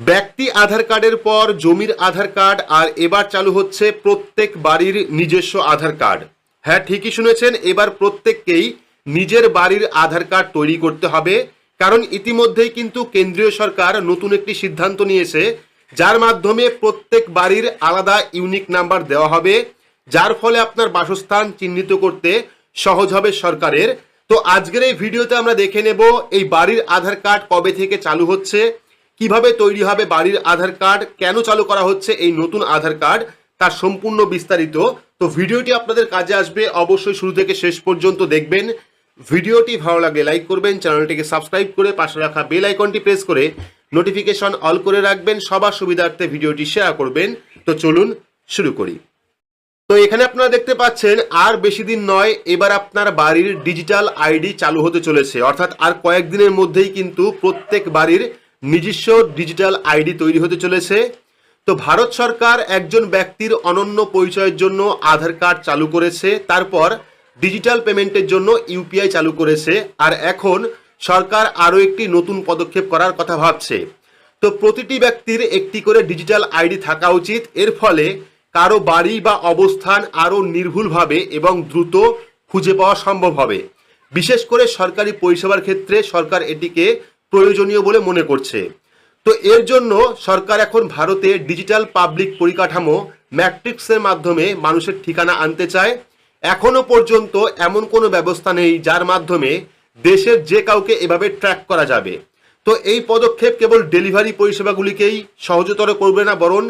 ব্যক্তি আধার কার্ডের পর জমির আধার কার্ড আর এবার চালু হচ্ছে প্রত্যেক বাড়ির নিজস্ব আধার কার্ড। হ্যাঁ ঠিকই শুনেছেন, এবার প্রত্যেককেই নিজের বাড়ির আধার কার্ড তৈরি করতে হবে। কারণ ইতিমধ্যেই কিন্তু কেন্দ্রীয় সরকার নতুন একটি সিদ্ধান্ত নিয়েছে, যার মাধ্যমে প্রত্যেক বাড়ির আলাদা ইউনিক নাম্বার দেওয়া হবে, যার ফলে আপনার বাসস্থান চিহ্নিত করতে সহজ হবে সরকারের। তো আজকের এই ভিডিওতে আমরা দেখে নেব, এই বাড়ির আধার কার্ড কবে থেকে চালু হচ্ছে কীভাবে তৈরি হবে বাড়ির আধার কার্ড, কেন চালু করা হচ্ছে এই নতুন আধার কার্ড, তার সম্পূর্ণ বিস্তারিত। তো ভিডিওটি আপনাদের কাজে আসবে, অবশ্যই শুরু থেকে শেষ পর্যন্ত দেখবেন। ভিডিওটি ভালো লাগলে লাইক করবেন, চ্যানেলটিকে সাবস্ক্রাইব করে পাশে রাখা বেল আইকনটি প্রেস করে নোটিফিকেশন অল করে রাখবেন, সবার সুবিধার্থে ভিডিওটি শেয়ার করবেন। তো চলুন শুরু করি। তো এখানে আপনারা দেখতে পাচ্ছেন, আর বেশি দিন নয়, এবার আপনার বাড়ির ডিজিটাল আইডি চালু হতে চলেছে। অর্থাৎ আর কয়েকদিনের মধ্যেই কিন্তু প্রত্যেক বাড়ির নিজস্ব ডিজিটাল আইডি তৈরি হতে চলেছে। তো ভারত সরকার একজন ব্যক্তির অনন্য পরিচয়ের জন্য আধার কার্ড চালু করেছে, তারপর ডিজিটাল পেমেন্টের জন্য ইউপিআই চালু করেছে, আর এখন সরকার আরও একটি নতুন পদক্ষেপ করার কথা ভাবছে। তো প্রতিটি ব্যক্তির একটি করে ডিজিটাল আইডি থাকা উচিত, এর ফলে কারও বাড়ি বা অবস্থান আরও নির্ভুলভাবে এবং দ্রুত খুঁজে পাওয়া সম্ভব হবে। বিশেষ করে সরকারি পরিষেবার ক্ষেত্রে সরকার এটিকে প্রয়োজনীয় বলে মনে করছে। তো এর জন্য সরকার এখন ভারতে ডিজিটাল পাবলিক পরিকাঠামো ম্যাট্রিক্সের মাধ্যমে মানুষের ঠিকানা আনতে চায়। এখনও পর্যন্ত এমন কোনো ব্যবস্থা নেই যার মাধ্যমে দেশের যে কাউকে এভাবে ট্র্যাক করা যাবে। তো এই পদক্ষেপ কেবল ডেলিভারি পরিষেবাগুলিকেই সহজতর করবে না, বরং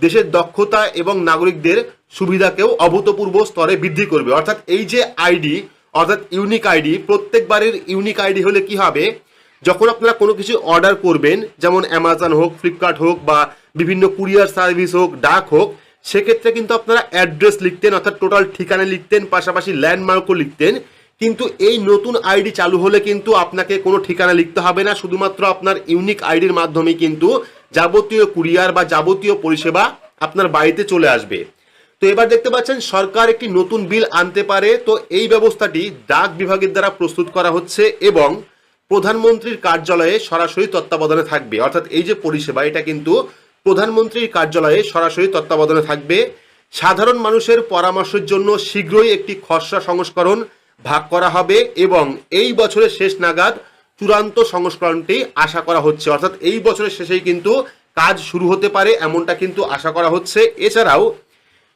দেশের দক্ষতা এবং নাগরিকদের সুবিধাকেও অভূতপূর্ব স্তরে বৃদ্ধি করবে। অর্থাৎ এই যে আইডি, অর্থাৎ ইউনিক আইডি, প্রত্যেকবারের ইউনিক আইডি হলে কি হবে? যখন আপনারা কোনো কিছু অর্ডার করবেন, যেমন অ্যামাজন হোক ফ্লিপকার্ট হোক বা বিভিন্ন কুরিয়ার সার্ভিস হোক, ডাক হোক, সেক্ষেত্রে কিন্তু আপনারা অ্যাড্রেস লিখতেন, অর্থাৎ টোটাল ঠিকানা লিখতেন, পাশাপাশি ল্যান্ডমার্কও লিখতেন। কিন্তু এই নতুন আইডি চালু হলে কিন্তু আপনাকে কোনো ঠিকানা লিখতে হবে না। শুধুমাত্র আপনার ইউনিক আইডির মাধ্যমে কিন্তু যাবতীয় কুরিয়ার বা যাবতীয় পরিষেবা আপনার বাড়িতে চলে আসবে। তো এবার দেখতে পাচ্ছেন, সরকার একটি নতুন বিল আনতে পারে। তো এই ব্যবস্থাটি ডাক বিভাগের দ্বারা প্রস্তুত করা হচ্ছে এবং প্রধানমন্ত্রীর কার্যালয়ে সরাসরি তত্ত্বাবধানে থাকবে। অর্থাৎ এই যে পরিষেবা, এটা কিন্তু প্রধানমন্ত্রীর কার্যালয়ে সরাসরি তত্ত্বাবধানে থাকবে। সাধারণ মানুষের পরামর্শের জন্য শীঘ্রই একটি খসড়া সংস্করণ ভাগ করা হবে এবং এই বছরের শেষ নাগাদ চূড়ান্ত সংস্করণটি আশা করা হচ্ছে। অর্থাৎ এই বছরের শেষেই কিন্তু কাজ শুরু হতে পারে এমনটা কিন্তু আশা করা হচ্ছে। এছাড়াও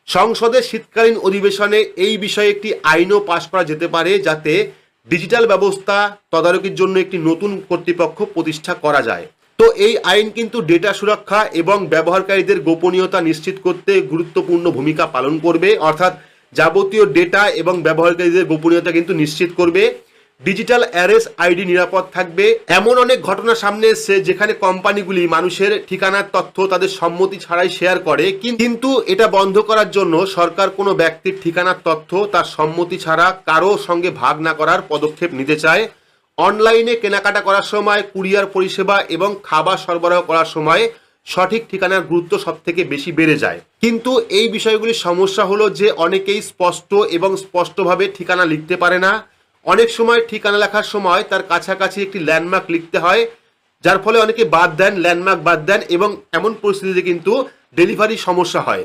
সংসদের শীতকালীন অধিবেশনে এই বিষয়ে একটি আইনও পাশ করা যেতে পারে যাতে ডিজিটাল ব্যবস্থা তদারকির জন্য একটি নতুন কর্তৃপক্ষ প্রতিষ্ঠা করা যায়। তো এই আইন কিন্তু ডেটা সুরক্ষা এবং ব্যবহারকারীদের গোপনীয়তা নিশ্চিত করতে গুরুত্বপূর্ণ ভূমিকা পালন করবে। অর্থাৎ যাবতীয় ডেটা এবং ব্যবহারকারীদের গোপনীয়তা কিন্তু নিশ্চিত করবে। ডিজিটাল অ্যারেস আইডি নিরাপদ থাকবে। এমন অনেক ঘটনা সামনে এসছে যেখানে কোম্পানিগুলি মানুষের ঠিকানার তথ্য তাদের সম্মতি ছাড়াই শেয়ার করে। কিন্তু এটা বন্ধ করার জন্য সরকার কোনো ব্যক্তির ঠিকানার তথ্য তার সম্মতি ছাড়া কারও সঙ্গে ভাগ না করার পদক্ষেপ নিতে চায়। অনলাইনে কেনাকাটা করার সময়, কুরিয়ার পরিষেবা এবং খাবার সরবরাহ করার সময় সঠিক ঠিকানার গুরুত্ব সব থেকে বেশি বেড়ে যায়। কিন্তু এই বিষয়গুলির সমস্যা হলো যে অনেকেই স্পষ্ট এবং স্পষ্টভাবে ঠিকানা লিখতে পারে না। অনেক সময় ঠিকানা লেখার সময় তার কাছাকাছি একটি ল্যান্ডমার্ক লিখতে হয়, যার ফলে অনেকে বাদ দেন ল্যান্ডমার্ক বাদ দেন এবং এমন পরিস্থিতিতে কিন্তু ডেলিভারি সমস্যা হয়।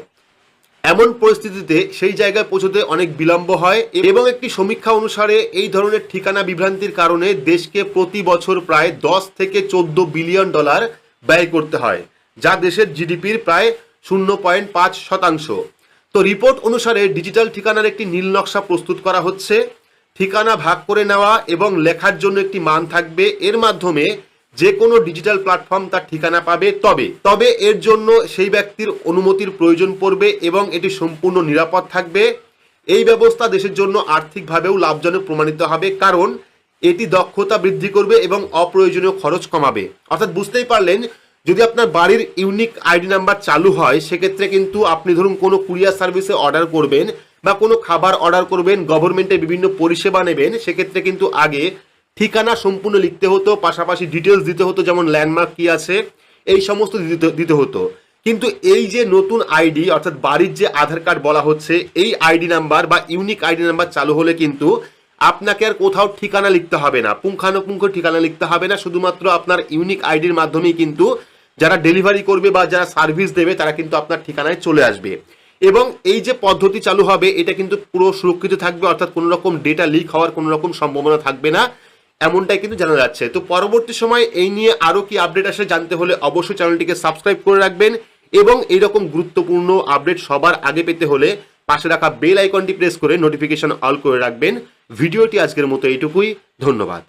এমন পরিস্থিতিতে সেই জায়গায় পৌঁছতে অনেক বিলম্ব হয় এবং একটি সমীক্ষা অনুসারে এই ধরনের ঠিকানা বিভ্রান্তির কারণে দেশকে প্রতি বছর প্রায় দশ থেকে চোদ্দ বিলিয়ন ডলার ব্যয় করতে হয়, যা দেশের জিডিপির প্রায় শূন্য পয়েন্ট পাঁচ শতাংশ। তো রিপোর্ট অনুসারে ডিজিটাল ঠিকানার একটি নীল নকশা প্রস্তুত করা হচ্ছে। ঠিকানা ভাগ করে নেওয়া এবং লেখার জন্য একটি মান থাকবে। এর মাধ্যমে যে কোনো ডিজিটাল প্ল্যাটফর্ম তার ঠিকানা পাবে। তবে তবে এর জন্য সেই ব্যক্তির অনুমতির প্রয়োজন পড়বে এবং এটি সম্পূর্ণ নিরাপদ থাকবে। এই ব্যবস্থা দেশের জন্য আর্থিকভাবেও লাভজনক প্রমাণিত হবে, কারণ এটি দক্ষতা বৃদ্ধি করবে এবং অপ্রয়োজনীয় খরচ কমাবে। অর্থাৎ বুঝতেই পারলেন, যদি আপনার বাড়ির ইউনিক আইডি নাম্বার চালু হয়, সেক্ষেত্রে কিন্তু আপনি ধরুন কোনো কুরিয়ার সার্ভিসে অর্ডার করবেন বা কোনো খাবার অর্ডার করবেন গভর্নমেন্টের বিভিন্ন পরিষেবা নেবেন, সেক্ষেত্রে কিন্তু আগে ঠিকানা সম্পূর্ণ লিখতে হতো, পাশাপাশি ডিটেলস দিতে হতো, যেমন ল্যান্ডমার্ক কি আছে, এই সমস্ত দিতে হতো কিন্তু এই যে নতুন আইডি অর্থাৎ বাড়ির যে আধার কার্ড বলা হচ্ছে, এই আইডি নাম্বার বা ইউনিক আইডি নাম্বার চালু হলে কিন্তু আপনাকে আর কোথাও ঠিকানা লিখতে হবে না, পুঙ্খানুপুঙ্খ ঠিকানা লিখতে হবে না, শুধুমাত্র আপনার ইউনিক আইডির মাধ্যমেই কিন্তু যারা ডেলিভারি করবে বা যারা সার্ভিস দেবে, তারা কিন্তু আপনার ঠিকানায় চলে আসবে। এবং এই যে পদ্ধতি চালু হবে, এটা কিন্তু পুরো সুরক্ষিত থাকবে, অর্থাৎ কোনো রকম ডেটা লিক হওয়ার কোনো রকম সম্ভাবনা থাকবে না, এমনটাই কিন্তু জানা যাচ্ছে। তো পরবর্তী সময় এই নিয়ে আরও কি আপডেট আসে জানতে হলে অবশ্যই চ্যানেলটিকে সাবস্ক্রাইব করে রাখবেন এবং এইরকম গুরুত্বপূর্ণ আপডেট সবার আগে পেতে হলে পাশে রাখা বেল আইকনটি প্রেস করে নোটিফিকেশন অল করে রাখবেন। ভিডিওটি আজকের মতো এইটুকুই, ধন্যবাদ।